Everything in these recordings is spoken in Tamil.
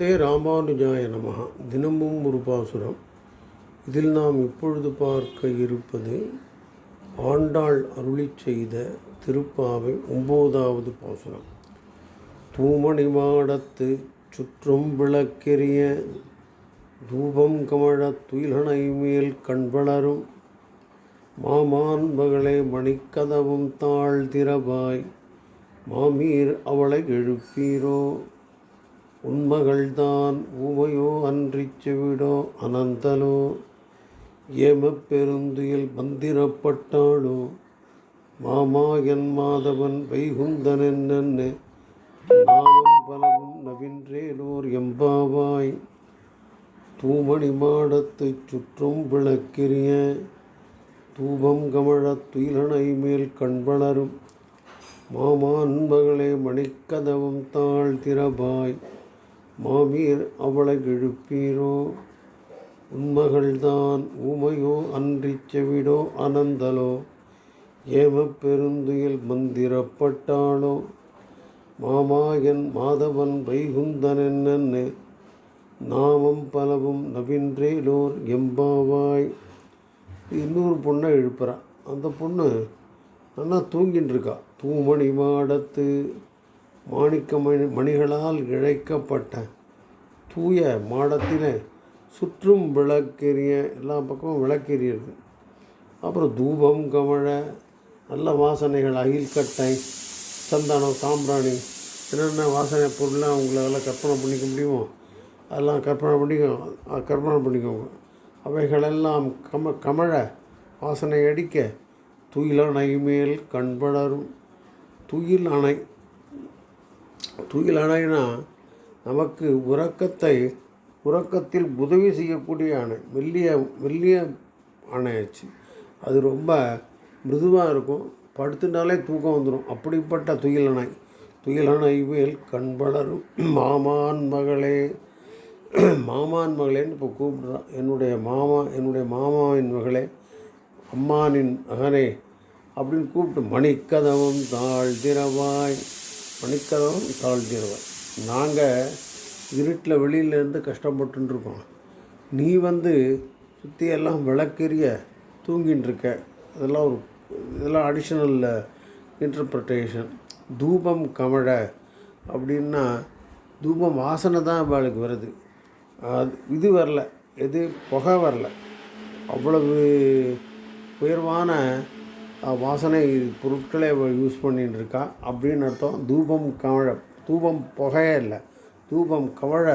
தே ராமானுஜாய நமஹ. தினமும் ஒரு பாசுரம். இதில் நாம் இப்பொழுது பார்க்க இருப்பது ஆண்டாள் அருளிச் செய்த திருப்பாவை ஒம்போதாவது பாசுரம். தூமணி மாடத்து சுற்றும் விளக்கெரிய தூபம் கமழத் துயிலனை மேல் கண்வளரும் மாமான்பகளே மணிக்கதவும் தாழ் திறவாய். மாமீர் அவளை எழுப்பீரோ? உண்மகள்தான் ஊமையோ அன்றிச் செவிடோ அனந்தலோ ஏமப்பெருந்துயில் பந்திரப்பட்டாளோ மந்திரப்பட்டாளோ மாமா என் மாதவன் வைகுந்தனென்னு நாமும் பலவும் நவின்றேலோர் எம்பாவாய். தூமணி மாடத்தைச் சுற்றும் விளக்கிரிய தூபம் கமழத் துயிலனை மேல் கண்வளரும் மாமான் மகளே மணிக்கதவும் தாழ் திறபாய் மாவீர் அவளை எழுப்பீரோ உண்மகள்தான் ஊமையோ அன்றி செவிடோ அனந்தலோ? ஏமப் பெருந்துயில் மந்திரப்பட்டாளோ? மாமாயன் மாதவன் வைகுந்தனென்னு நாமம் பலவும் நவின்றேலோர் எம்பாவாய். இன்னொரு பொண்ணை எழுப்புறான் அந்த பொண்ணு நல்லா தூங்கின்னு இருக்கா தூமணி மாடத்து மாணிக்க மணி மணிகளால் இழைக்கப்பட்ட தூய மாடத்தில் சுற்றும் விளக்கெரிய எல்லா பக்கமும் விளக்கெரியுது அப்புறம் தூபம் கமழ நல்ல வாசனைகள் அகில்கட்டை சந்தானம் சாம்பிராணி என்னென்ன வாசனை பொருள்லாம் உங்களால் கற்பனை பண்ணிக்க முடியுமோ அதெல்லாம் கற்பனை பண்ணிக்க கற்பனை பண்ணிக்கோங்க. அவைகளெல்லாம் கம கமழ வாசனை அடிக்க துயில் அணை மேல் கண்படரும் துயில் அணை துயில் அணைனா நமக்கு உறக்கத்தை உறக்கத்தில் உதவி செய்யக்கூடிய அணை மெல்லிய மெல்லிய அணையாச்சு அது ரொம்ப மிருதுவாக இருக்கும். படுத்துட்டாலே தூக்கம் வந்துடும் அப்படிப்பட்ட துயில் அணை துயில் அணை மேல் கண்பளரும் மாமான் மகளே மாமான் மகளேன்னு இப்போ கூப்பிடுறான் என்னுடைய மாமா என்னுடைய மாமாவின் மகளே அம்மானின் மகனே அப்படின்னு கூப்பிட்டு மணிக்கதவம் தாழ்திரவாய் மணிக்கதவம் தாழ்த்திடுவேன் நாங்கள் இருட்டில் வெளியிலேருந்து கஷ்டப்பட்டுருக்கோம் நீ வந்து சுற்றி எல்லாம் விளக்கெரிய தூங்கின்னு இருக்க அதெல்லாம் ஒரு இதெல்லாம் அடிஷ்னல் இன்டர்பிரட்டேஷன் தூபம் கமழ அப்படின்னா தூபம் வாசனை தான் அவளுக்கு வருது. அது இது வரல. எது புகை வரல. அவ்வளவு உயர்வான வாசனை பொருட்களை யூஸ் பண்ணிகிட்டு இருக்கா அப்படின்னு அர்த்தம் தூபம் கவழ தூபம் புகையே இல்லை. தூபம் கவழ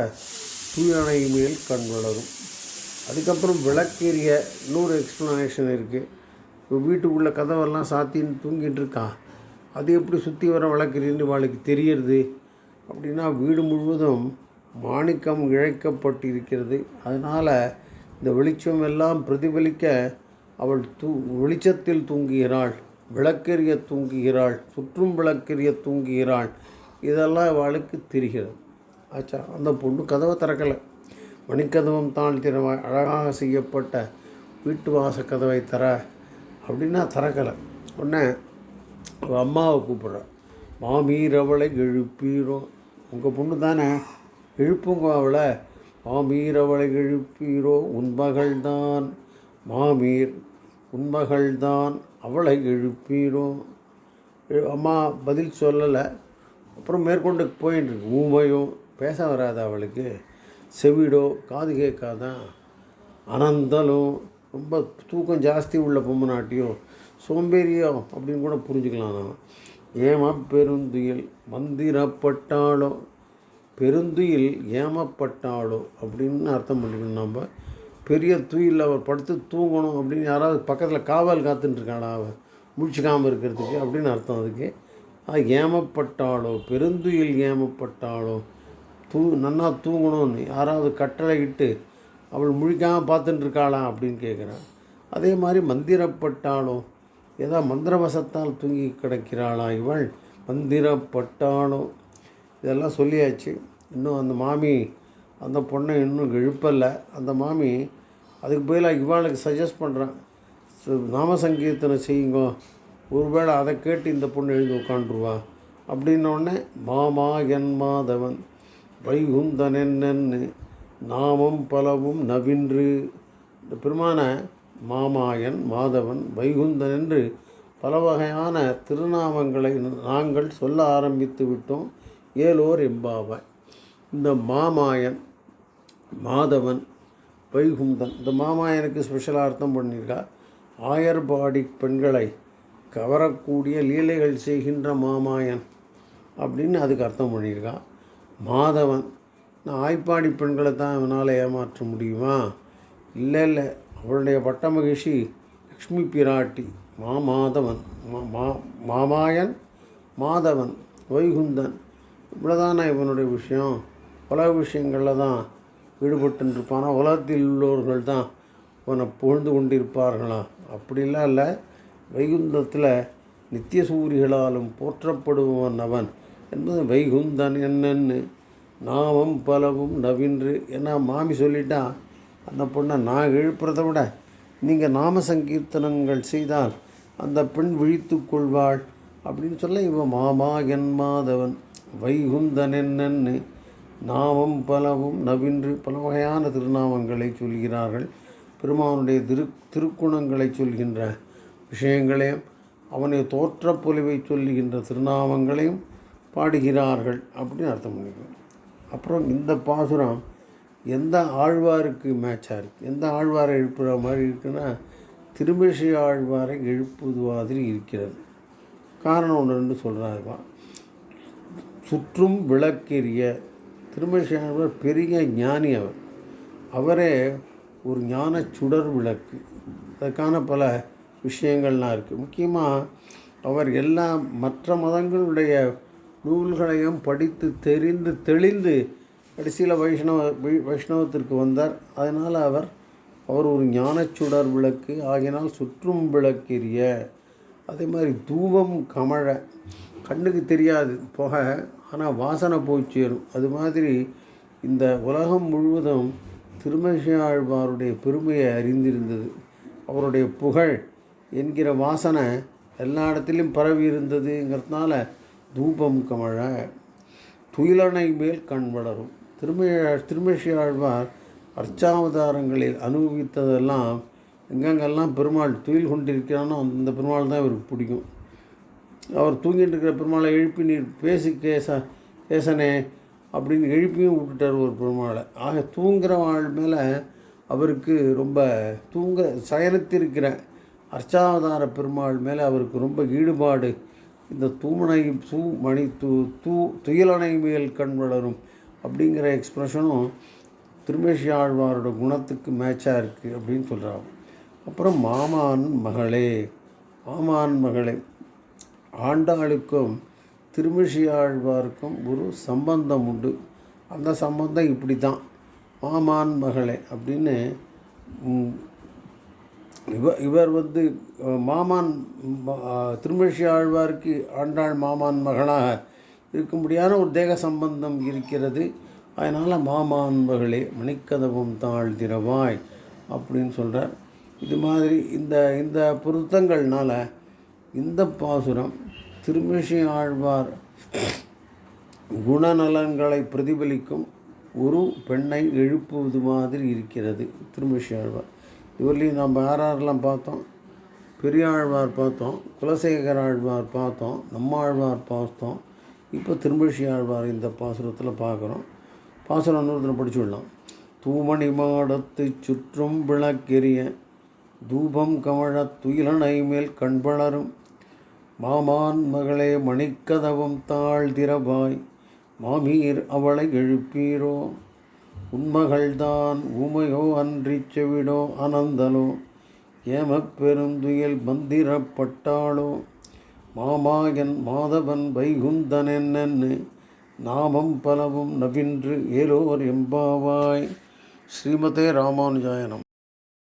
தூயணை மேல் கண் வளரும். அதுக்கப்புறம் விளக்கேறிய இன்னொரு எக்ஸ்ப்ளனேஷன் இருக்குது இப்போ வீட்டுக்குள்ளே கதவெல்லாம் சாத்தின்னு தூங்கிட்டு இருக்கான் அது எப்படி சுற்றி வர விளக்கிறீன்னு அவளுக்கு தெரியறது. அப்படின்னா வீடு முழுவதும் மாணிக்கம் இழைக்கப்பட்டிருக்கிறது. அதனால் இந்த வெளிச்சம் எல்லாம் பிரதிபலிக்க அவள் தூ வெளிச்சத்தில் தூங்குகிறாள் விளக்கெரிய தூங்குகிறாள் சுற்றும் விளக்கெரிய தூங்குகிறாள். இதெல்லாம் அவளுக்கு தெரிகிறது. ஆச்சா அந்த பொண்ணு கதவை திறக்கலை. மணிக்கதவம் தான் திறவாய் அழகாக செய்யப்பட்ட வீட்டு வாச கதவை தர அப்படின்னா திறக்கலை. உடனே அவள் அம்மாவை கூப்பிட்றா. மாமீர் அவளை எழுப்பீரோ? உங்கள் பொண்ணு தானே? எழுப்புங்க அவளை. மாமீர் அவளை எழுப்பீரோ? தான் மாமீர் உன்மகள்தான் அவளை எழுப்பிடும் எ- அம்மா பதில் சொல்லலை. அப்புறம் மேற்கொண்டு போயின்னு இருக்கு. ஊமையும் பேச வராது அவளுக்கு? செவிடோ காது கேட்காதான் அனந்தலும் ரொம்ப தூக்கம் ஜாஸ்தி உள்ள பொம்மநாட்டியோ சோம்பேறியோ அப்படின்னு கூட புரிஞ்சுக்கலாம் நான். ஏமா பெருந்துயில் மந்திரப்பட்டாளோ? பெருந்துயில் ஏமப்பட்டாளோ அப்படின்னு அர்த்தம் பண்ணிக்கணும் நம்ம பெரிய துயில் அவர் படுத்து தூங்கணும் அப்படின்னு யாராவது பக்கத்தில் காவல் காத்துட்டுருக்காடா அவர். அவள் முழிச்சிக்காமல் இருக்கிறதுக்கு அப்படின்னு அர்த்தம் அதுக்கு. அது ஏமப்பட்டாளோ பெருந்துயில் ஏமப்பட்டாளோ தூ நன்னா தூங்கணும்னு யாராவது கட்டளை இட்டு அவள் முழிக்காமல் பார்த்துட்டு இருக்காளா அப்படின்னு கேட்குறான் அதே மாதிரி மந்திரப்பட்டாளோ ஏதோ மந்திரவசத்தால் தூங்கி கிடக்கிறாளா இவள்? மந்திரப்பட்டாளோ இதெல்லாம் சொல்லியாச்சு. இன்னும் அந்த மாமி அந்த பொண்ணை இன்னும் எழுப்பலை அந்த மாமி அதுக்கு பதிலாக இவாளுக்கு சஜஸ்ட் பண்ணுறான் நாம சங்கீர்த்தனை செய்யுங்க. ஒருவேளை அதை கேட்டு இந்த பொண்ணு எழுந்து உட்காந்துருவா அப்படின்னோடனே மாமா என் மாதவன் என்னன்னு நாமம் பலவும் நவின்று. இந்த பெருமான மாமாயன் மாதவன் வைகுந்தன் என்று பல வகையான திருநாமங்களை நாங்கள் சொல்ல ஆரம்பித்து விட்டோம். ஏலோர் எம்பாவாய். இந்த மாமாயன் மாதவன் வைகுந்தன் இந்த மாமாயனுக்கு ஸ்பெஷலாக அர்த்தம் பண்ணியிருக்கா. ஆயர்பாடி பெண்களை கவரக்கூடிய லீலைகள் செய்கின்ற மாமாயன் அப்படின்னு அதுக்கு அர்த்தம் பண்ணியிருக்கான் மாதவன் நான் ஆய்ப்பாடி பெண்களை தான் இவனால் ஏமாற்ற முடியுமா? இல்லை இல்லை. அவளுடைய பட்ட மகிழ்ச்சி லக்ஷ்மி பிராட்டி மாமாதவன் மா மா- மாமாயன் மாதவன் வைகுந்தன். இவ்வளோதானே இவனுடைய விஷயம்? பல விஷயங்களில் தான் ஈடுபட்டுருப்பானா? உலகத்தில் உள்ளவர்கள் தான் உன்னை புகழ்ந்து கொண்டிருப்பார்களா? அப்படிலாம் இல்லை. வைகுந்தத்தில் நித்திய சூரிகளாலும் போற்றப்படுபவன் அவன். என்பது வைகுந்தன் என்னன்னு நாமம் பலவும் நவின்று. ஏன்னா மாமி சொல்லிட்டான் அந்த பொண்ணை நான் எழுப்புறதை விட நீங்கள் நாம சங்கீர்த்தனங்கள் செய்தால் அந்த பெண் விழித்து கொள்வாள் அப்படின்னு சொல்ல இவன் மாமா என் மாதவன். வைகுந்தன் என்னன்னு நாமம் பலவும் நவின்று பல வகையான திருநாமங்களை சொல்கிறார்கள். பெருமானுடைய திரு திருக்குணங்களை சொல்கின்ற விஷயங்களையும் அவனை தோற்ற பொலிவை சொல்லுகின்ற திருநாமங்களையும் பாடுகிறார்கள் அப்படின்னு அர்த்தம் பண்ணிக்கணும். அப்புறம் இந்த பாசுரம் எந்த ஆழ்வாருக்கு மேட்சாக இருக்குது எந்த ஆழ்வாரை எழுப்புகிற மாதிரி இருக்குன்னா திருமிஷை ஆழ்வாரை எழுப்புவது மாதிரி இருக்கிறது. காரணம் ஒன்று ரெண்டு சொல்கிறாருமா சுற்றும் விளக்கெரிய திருமிஷை பெரிய ஞானி அவர். அவரே ஒரு ஞான சுடர் விளக்கு. அதற்கான பல விஷயங்கள்லாம் இருக்குது முக்கியமாக அவர் எல்லா மற்ற மதங்களுடைய நூல்களையும் படித்து தெரிந்து தெளிந்து கடைசியில் வைஷ்ணவ வைஷ்ணவத்திற்கு வந்தார். அதனால் அவர் அவர் ஒரு ஞானச்சுடர் விளக்கு. ஆகினால் சுற்றும் விளக்கெரிய அதே மாதிரி தூவம் கமழ. கண்ணுக்கு தெரியாது புகை ஆனால் வாசனை போய் சேரும். அது மாதிரி இந்த உலகம் முழுவதும் திருமஷியாழ்வாருடைய பெருமையை அறிந்திருந்தது. அவருடைய புகழ் என்கிற வாசனை எல்லா இடத்துலையும் பரவி இருந்ததுங்கிறதுனால தூபம் கமழ துயிலனை மேல் கண் வளரும். திருமழ திருமஷி அர்ச்சாவதாரங்களில் அனுபவித்ததெல்லாம் எங்கெங்கெல்லாம் பெருமாள் துயில் கொண்டிருக்கிறானோ அந்த பெருமாள் தான் இவருக்கு பிடிக்கும். அவர் தூங்கிட்டு இருக்கிற பெருமாளை எழுப்பி நீர் பேசி கேச கேசனே அப்படின்னு எழுப்பியும் விட்டுட்டார் ஒரு பெருமாளை. ஆக தூங்குறவாள் மேலே அவருக்கு ரொம்ப தூங்க சயனத்திருக்கிற அர்ச்சாவதார பெருமாள் மேலே அவருக்கு ரொம்ப ஈடுபாடு. இந்த தூமனை தூ மணி தூ தூ துயலனை மேல் கண் வளரும் அப்படிங்கிற எக்ஸ்ப்ரெஷனும் திருமேஷி ஆழ்வாரோட குணத்துக்கு மேட்சாக இருக்குது அப்படின்னு சொல்கிறாங்க அப்புறம் மாமான் மகளே மாமான் மகளே. ஆண்டாளுக்கும் திருமிஷியாழ்வாருக்கும் ஒரு சம்பந்தம் உண்டு. அந்த சம்பந்தம் இப்படி தான் மாமான் மகளே அப்படின்னு இவர் இவர் வந்து மாமான் திருமிஷி ஆழ்வாருக்கு ஆண்டாள் மாமான் மகளாக இருக்கும்படியான ஒரு தேக சம்பந்தம் இருக்கிறது. அதனால் மாமான் மகளே மணிக்கதவம் தாழ் திரவாய் அப்படின்னு சொல்கிறார் இது மாதிரி இந்த இந்த பொருத்தங்கள்னால் இந்த பாசுரம் திருமிஷி ஆழ்வார் குணநலன்களை பிரதிபலிக்கும் ஒரு பெண்ணை எழுப்புவது மாதிரி இருக்கிறது திருமிஷி ஆழ்வார். இவர்லையும் நம்ம யார் யாரெல்லாம் பார்த்தோம் பெரியாழ்வார் பார்த்தோம் குலசேகர ஆழ்வார் பார்த்தோம் நம்மாழ்வார் பார்த்தோம். இப்போ திருமிஷி ஆழ்வார் இந்த பாசுரத்தில் பார்க்குறோம். பாசுரம் நூறுத்தில் படிச்சு விடலாம். தூமணி மாடத்தை சுற்றும் விளக்கெரிய தூபம் கமழ துயிலனை மேல் கண்பளரும் மாமான் மகளே மணிக்கதவம் தாழ்திரபாய் மாமீர் அவளை எழுப்பீரோ? உண்மகள்தான் உமையோ அன்றி செவிடோ அனந்தலோ ஏமப்பெருந்துயில் மந்திரப்பட்டாளோ? மாமாயன் மாதவன் வைகுந்தனென்னு நாமம் பலவும் நவின்று ஏலோர் எம்பாவாய். ஸ்ரீமதே ராமானுஜாயனம்.